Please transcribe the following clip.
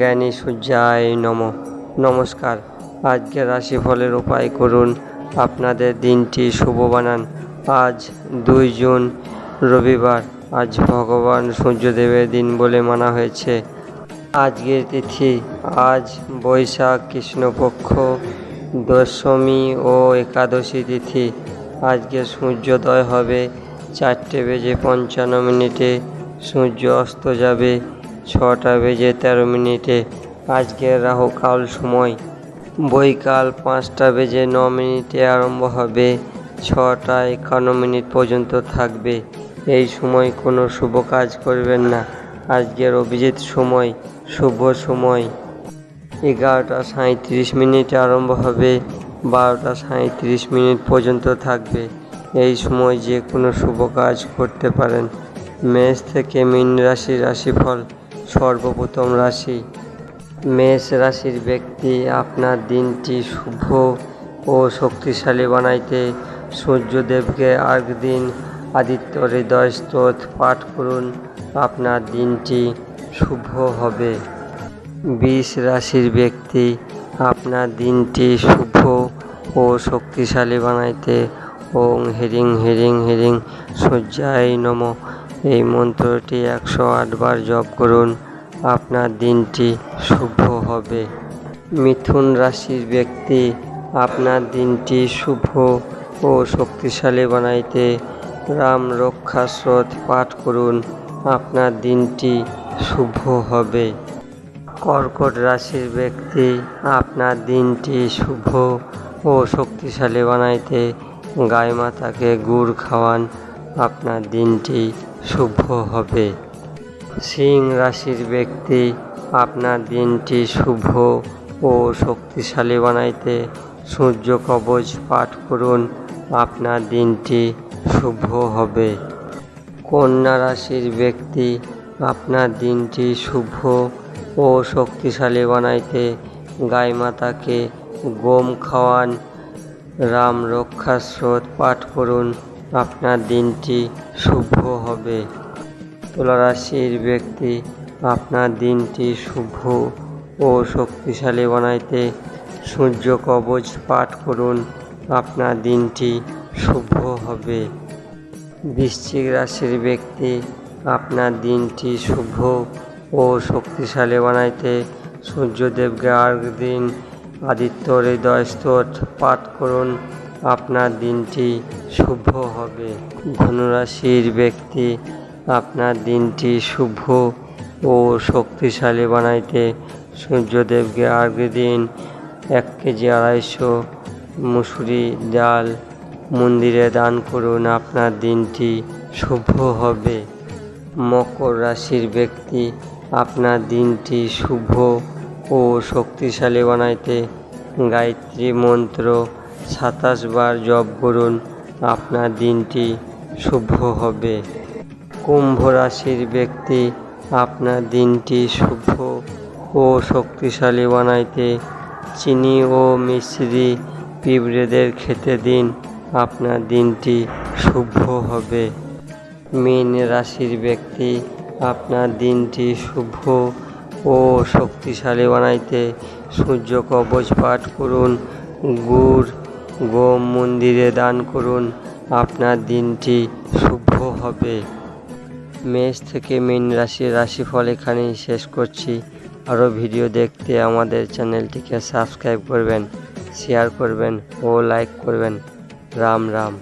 জ্ঞানী সূর্যায় নম। নমস্কার। আজকের রাশিফলের উপায় করুন। আপনাদের দিনটি শুভ বানান। আজ দুই জুন, রবিবার। আজ ভগবান সূর্যদেবের দিন বলে মানা হয়েছে। আজকের তিথি, আজ বৈশাখ কৃষ্ণপক্ষ, দশমী ও একাদশী তিথি। আজকে সূর্যোদয় হবে চারটে বেজে পঞ্চান্ন মিনিটে। সূর্য অস্ত যাবে। ছটা বেজে তেরো মিনিটে। আজকের রাহুকাল সময়। বৈকাল পাঁচটা বেজে ন মিনিটে আরম্ভ হবে। ছটা একান্ন মিনিট পর্যন্ত থাকবে। এই সময় কোনো শুভ কাজ করবেন না। আজকের অভিজিৎ সময়, শুভ সময়। এগারোটা সাঁত্রিশ মিনিটে আরম্ভ হবে। বারোটা সাঁত্রিশ মিনিট পর্যন্ত থাকবে। এই সময় যে কোনো শুভ কাজ করতে পারেন। মেষ থেকে মীন রাশি রাশিফল। সর্বপ্রথম রাশি। মেষ রাশির ব্যক্তি আপনার দিনটি শুভ ও শক্তিশালী বানাইতে সূর্যদেবকে আর্ঘ দিন আদিত্য হৃদয় স্তোত পাঠ করুন। আপনার দিনটি শুভ হবে। বিষ রাশির ব্যক্তি আপনার দিনটি শুভ ও শক্তিশালী বানাইতে ওং হিরিং হিরিং হিরিং সূর্যায় নম। এই মন্ত্রটি একশো আটবার জপ করুন। আপনার দিনটি শুভ হবে। মিথুন রাশির ব্যক্তি, আপনার দিনটি শুভ ও শক্তিশালী বানাইতে রাম রক্ষা স্রোত পাঠ করুন। আপনার দিনটি শুভ হবে। কর্কট রাশির ব্যক্তি, আপনার দিনটি শুভ ও শক্তিশালী বানাইতে গাই মাতাকে গুড় খাওয়ান। আপনার দিনটি শুভ হবে। সিং রাশির ব্যক্তি, আপনার দিনটি শুভ ও শক্তিশালী বানাইতে সূর্য কবচ পাঠ করুন, আপনার দিনটি শুভ হবে। কন্যা রাশির ব্যক্তি, আপনার দিনটি শুভ ও শক্তিশালী বানাইতে গাই মাতাকে গম খাওয়ান, রাম রক্ষা স্রোত পাঠ করুন আপনার দিনটি শুভ হবে। তুলা রাশির ব্যক্তি আপনার দিনটি শুভ ও শক্তিশালী বানাইতে সূর্য কবচ পাঠ করুন। আপনার দিনটি শুভ হবে। বৃশ্চিক রাশির ব্যক্তি আপনার দিনটি শুভ ও শক্তিশালী বানাইতে সূর্যদেবকে আর্ঘ দিন আদিত্য হৃদয় স্তোত পাঠ করুন। আপনার দিনটি শুভ হবে। ধনুরাশির ব্যক্তি আপনার দিনটি শুভ ও শক্তিশালী বানাইতে সূর্যদেবকে আর্ঘ দিন এক কেজি আড়াইশো মুসুরি ডাল মন্দিরে দান করুন, আপনার দিনটি শুভ হবে। মকর রাশির ব্যক্তি আপনার দিনটি শুভ ও শক্তিশালী বানাইতে গায়ত্রী মন্ত্র সাতাশ বার জপ করুন, আপনার দিনটি শুভ হবে। কুম্ভ রাশির ব্যক্তি আপনার দিনটি শুভ ও শক্তিশালী বানাইতে চিনি ও মিশ্রি পিঁপড়েদের খেতে দিন, আপনার দিনটি শুভ হবে। মীন রাশির ব্যক্তি আপনার দিনটি শুভ ও শক্তিশালী বানাইতে সূর্য কবচ পাঠ করুন, গুড় গম মন্দিরে দান করুন। আপনার দিনটি শুভ হবে। মেষ থেকে মীন রাশির রাশিফল এখানেই শেষ করছি। আরও ভিডিও দেখতে আমাদের চ্যানেলটিকে সাবস্ক্রাইব করবেন, শেয়ার করবেন ও লাইক করবেন। রাম রাম।